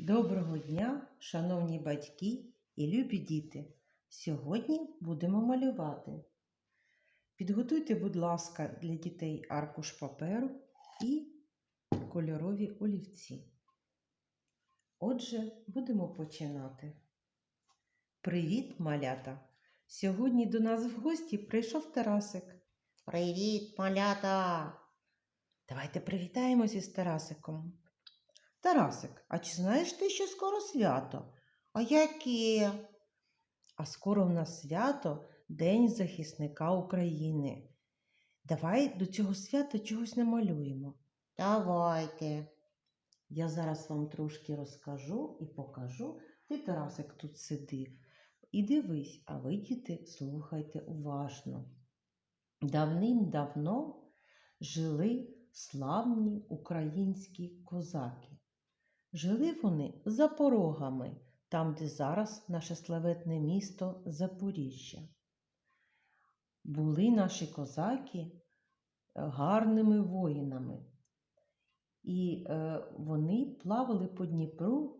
Доброго дня, шановні батьки і любі діти! Сьогодні будемо малювати. Підготуйте, будь ласка, для дітей аркуш паперу і кольорові олівці. Отже, будемо починати. Привіт, малята! Сьогодні до нас в гості прийшов Тарасик. Привіт, малята! Давайте привітаємося з Тарасиком. Тарасик, а чи знаєш ти, що скоро свято? А яке? А скоро в нас свято День захисника України. Давай до цього свята чогось намалюємо. Давайте. Я зараз вам трошки розкажу і покажу. Ти, Тарасик, тут сиди. І дивись, а ви, діти, слухайте уважно. Давним-давно жили славні українські козаки. Жили вони за порогами, там, де зараз наше славетне місто Запоріжжя. Були наші козаки е, гарними воїнами, і е, вони плавали по Дніпру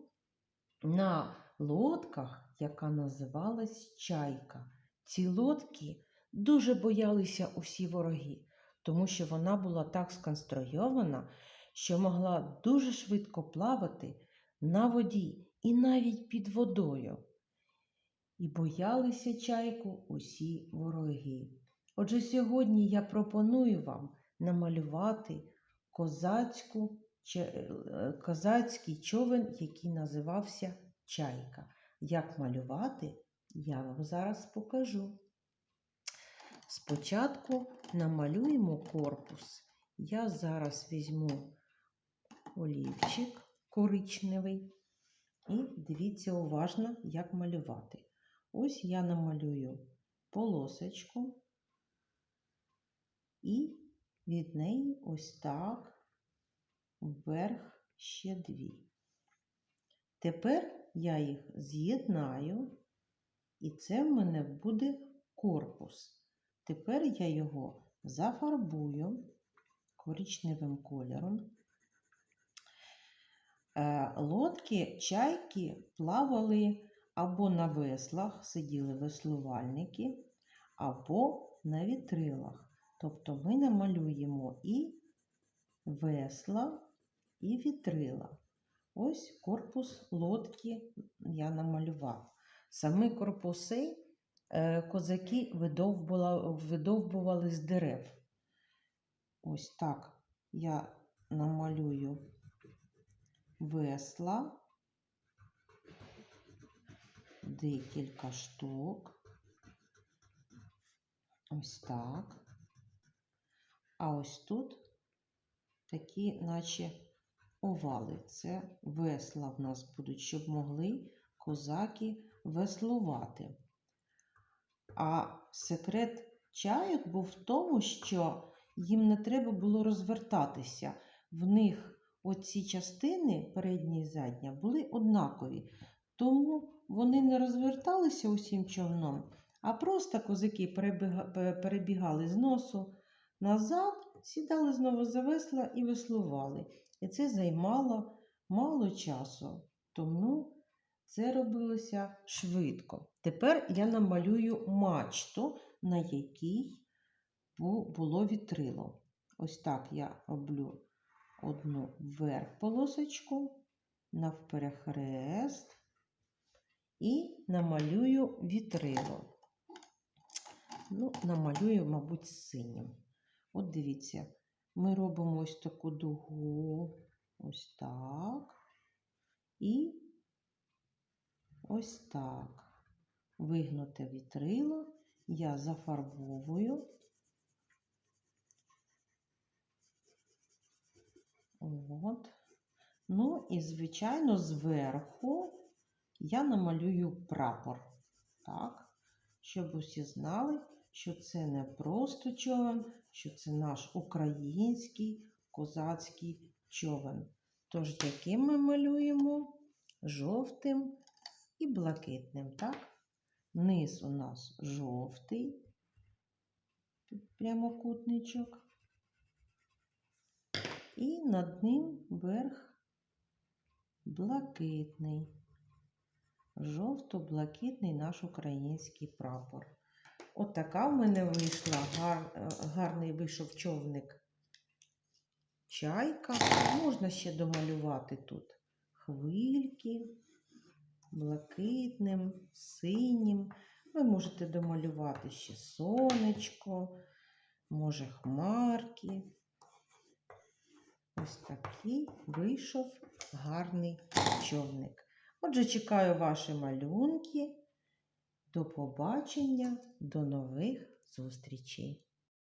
на лодках, яка називалась Чайка. Ці лодки дуже боялися усі вороги, тому що вона була так сконструйована, що могла дуже швидко плавати на воді і навіть під водою. І боялися чайку усі вороги. Отже, сьогодні я пропоную вам намалювати козацьку, е, козацький човен, який називався Чайка. Як малювати, я вам зараз покажу. Спочатку намалюємо корпус. Я зараз візьму олівчик коричневий і дивіться уважно, як малювати. Ось я намалюю полосочку і від неї ось так вверх ще дві. Тепер я їх з'єднаю, і це в мене буде корпус. Тепер я його зафарбую коричневим кольором. Е, Лодки, чайки плавали або на веслах, сиділи веслувальники, або на вітрилах. Тобто ми намалюємо і весла, і вітрила. Ось корпус лодки я намалював. Самі корпуси е, козаки видовбували, видовбували з дерев. Ось так я намалюю весла, декілька штук. Ось так. А ось тут такі, наче овали. Це весла в нас будуть, щоб могли козаки веслувати. А секрет чайок був в тому, що їм не треба було розвертатися. В них оці частини, передня і задня, були однакові. Тому вони не розверталися усім човном, а просто козаки перебігали з носу назад, сідали знову за весла і веслували. І це займало мало часу. Тому це робилося швидко. Тепер я намалюю мачту, на якій було вітрило. Ось так я роблю одну вверх полосочку, навперехрест і намалюю вітрило. Ну, намалюю, мабуть, синім. От дивіться, ми робимо ось таку дугу, ось так. І ось так. Вигнуте вітрило я зафарбовую. От. Ну і, звичайно, зверху я намалюю прапор. Так, щоб усі знали, що це не просто човен, що це наш український козацький човен. Тож, яким ми малюємо жовтим і блакитним, так? Низ у нас жовтий прямокутничок. І над ним верх блакитний, жовто-блакитний наш український прапор. От така в мене вийшла гар, гарний вийшов човник. Чайка. Можна ще домалювати тут хвильки блакитним, синім. Ви можете домалювати ще сонечко, може хмарки. Ось такий вийшов гарний човник. Отже, чекаю ваші малюнки. До побачення, до нових зустрічей!